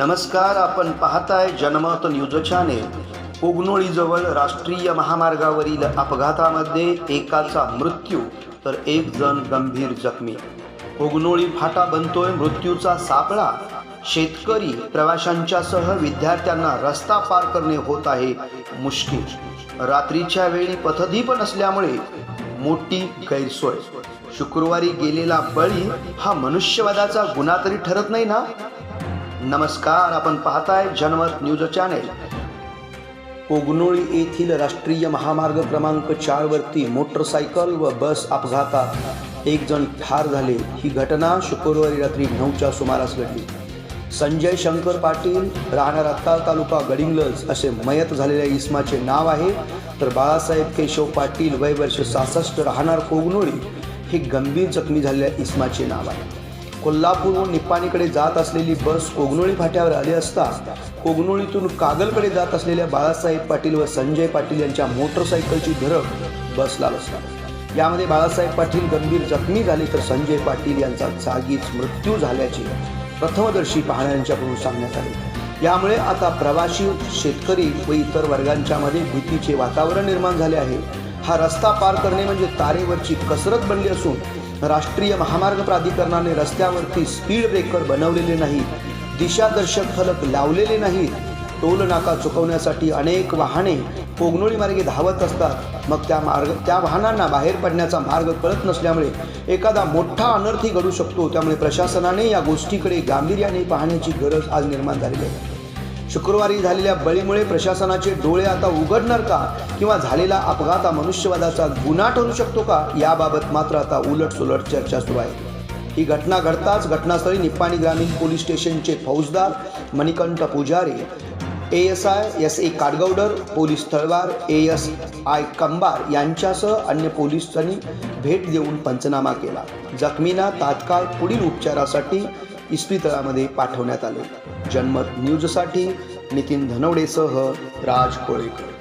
नमस्कार आपण पाहताय जनमत न्यूज चॅनेल. उगनोळीजवळ राष्ट्रीय महामार्गावरील अपघातामध्ये एकाचा मृत्यू तर एक जण गंभीर जखमी. उगनोळी फाटा बनतोय मृत्यूचा सापळा. शेतकरी प्रवाशांच्या सह विद्यार्थ्यांना रस्ता पार करणे होत आहे मुश्किल. रात्रीच्या वेळी पथदीप नसल्यामुळे मोठी गैरसोय. शुक्रवारी गेलेला बळी हा मनुष्यवादाचा गुन्हा तरी ठरत नाही ना? नमस्कार आपण पाहताय जनमत न्यूज चॅनेल. ओगनोळी येथील राष्ट्रीय महामार्ग क्रमांक चारवरती मोटरसायकल व बस अपघातात एक जण ठार झाले. ही घटना शुक्रवारी रात्री नऊच्या सुमारास घडली. संजय शंकर पाटील राहणार अत्ताळ तालुका गडिंगलज असे मयत झालेल्या इस्माचे नाव आहे. तर बाळासाहेब केशव पाटील वय वर्ष सहासष्ट राहणार कोगनोळी हे गंभीर जखमी झालेल्या इस्माचे नाव आहे. कोल्हापूरहून निप्पाणीकडे जात असलेली बस कोगनोळी फाट्यावर आली असता कोगनोळीतून कागलकडे जात असलेल्या बाळासाहेब पाटील व संजय पाटील यांच्या मोटरसायकलची धडक बसला बसला. यामध्ये बाळासाहेब पाटील गंभीर जखमी झाले तर संजय पाटील यांचा जागीच मृत्यू झाल्याचे प्रथमदर्शी पाहणाऱ्यांच्याकडून सांगण्यात आले. यामुळे आता प्रवासी शेतकरी व इतर वर्गांच्या मध्ये भीतीचे वातावरण निर्माण झाले आहे. हा रस्ता पार करणे म्हणजे तारेवरची कसरत बनली असून राष्ट्रीय महामार्ग प्राधिकरणाने रस्त्यावरती स्पीड ब्रेकर बनवलेले नाही दिशादर्शक फलक लावलेले नाहीत. टोल नाका चुकवण्यासाठी अनेक वाहने कोगनोळी मार्गे धावत असतात. मग त्या मार्ग त्या वाहनांना बाहेर पडण्याचा मार्ग कळत नसल्यामुळे एखादा मोठा अनर्थही घडू शकतो. त्यामुळे प्रशासनाने या गोष्टीकडे गांभीर्याने पाहण्याची गरज आज निर्माण झालेली आहे. शुक्रवारी झालेल्या बळीमुळे प्रशासनाचे डोळे आता उघडणार का? किंवा झालेला अपघात हा मनुष्यवादाचा गुन्हा ठरू शकतो का? याबाबत मात्र आता उलट सुलट चर्चा सुरू आहे. ही घटना घडताच घटनास्थळी निप्पाणी ग्रामीण पोलीस स्टेशनचे फौजदार Manikanth Pujari A S I S A Kadagoudar police Talwar A S I Kambar यांच्यासह अन्य पोलिसांनी भेट देऊन पंचनामा केला. जखमींना तात्काळ पुढील उपचारासाठी इस्पितळामध्ये पाठवण्यात आले. जन्मत न्यूजसाठी नितीन धनवडेसह राज कोळेकर.